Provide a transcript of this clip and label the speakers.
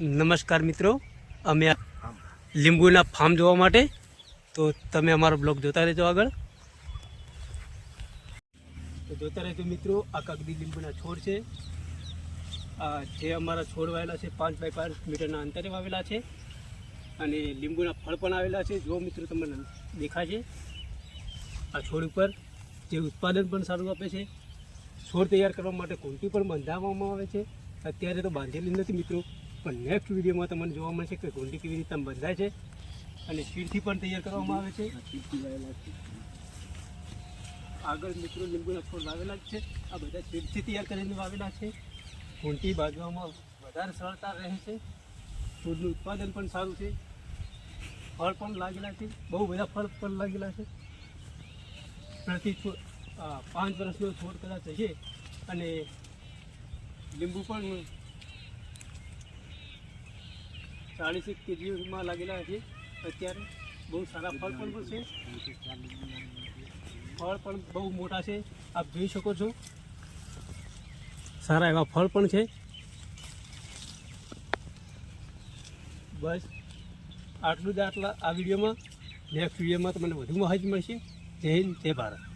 Speaker 1: નમસ્કાર મિત્રો. અમે લીંબુના ફાર્મ જોવા માટે. તો તમે અમારો બ્લોગ જોતા રહેજો આગળ. તો જોતા રહેજો મિત્રો, આ કાગદી લીંબુના છોડ છે. આ જે અમારા છોડ વાવેલા છે, પાંચ બાય પાંચ મીટરના અંતરે વાવેલા છે. અને લીંબુના ફળ પણ આવેલા છે. જો મિત્રો તમને દેખાશે, આ છોડ ઉપર જે ઉત્પાદન પણ સારું આપે છે. છોડ તૈયાર કરવા માટે કુંટી પણ બંધાવવામાં આવે છે. અત્યારે તો બાંધેલી નથી મિત્રો. પણ નેક્સ્ટ વિડીયોમાં તમને જોવા મળશે કે ઘૂંટી કેવી રીતે બંધાય છે અને શીરથી પણ તૈયાર કરવામાં આવે છે. આગળ મિત્રો લીંબુના છોડ વાવેલા જ છે. આ બધા શીરથી તૈયાર કરીને વાવેલા છે. ઘૂંટી બાંધવામાં વધારે સરળતા રહે છે. છોડનું ઉત્પાદન પણ સારું છે. ફળ પણ લાગેલા છે. બહુ બધા ફળ પણ લાગેલા છે. પ્રતિ પાંચ વર્ષનો છોડ કદાચ હશે અને લીંબુ પણ ચાળીસ એક કેજીમાં લાગેલા છે. અત્યારે બહુ સારા ફળ પણ છે. ફળ પણ બહુ મોટા છે. આપ જોઈ શકો છો. સારા એવા ફળ પણ છે. બસ, આટલું જ આટલા આ વિડીયોમાં. નેક્સ્ટ વિડીયોમાં તમને વધુ માહિતી મળશે. જય હિન્દ, જય ભારત.